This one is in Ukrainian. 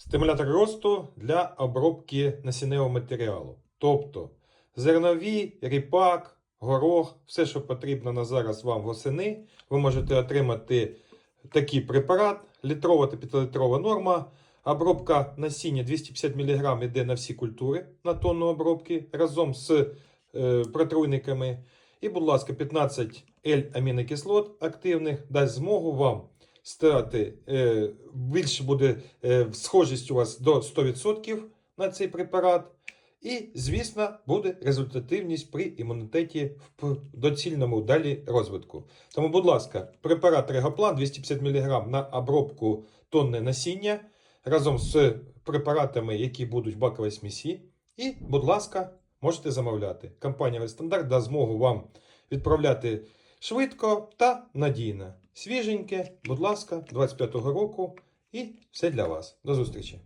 Стимулятор росту для обробки насінневого матеріалу. Тобто зернові, ріпак, горох, все, що потрібно на зараз вам восени, ви можете отримати такий препарат, літрова та п'ятилітрова норма. Обробка насіння 250 мг йде на всі культури на тонну обробки разом з е, протруйниками. І, будь ласка, 15 L амінокислот активних дасть змогу вам стати е, більше буде е, схожість у вас до 100% на цей препарат. І, звісно, буде результативність при імунітеті в доцільному далі розвитку. Тому, будь ласка, препарат Регоплан 250 мг на обробку тонни насіння разом з препаратами, які будуть в баковій смісі. І, будь ласка, можете замовляти. Компанія Стандарт дасть змогу вам відправляти швидко та надійно. Свіженьке, будь ласка, 25-го року. І все для вас. До зустрічі!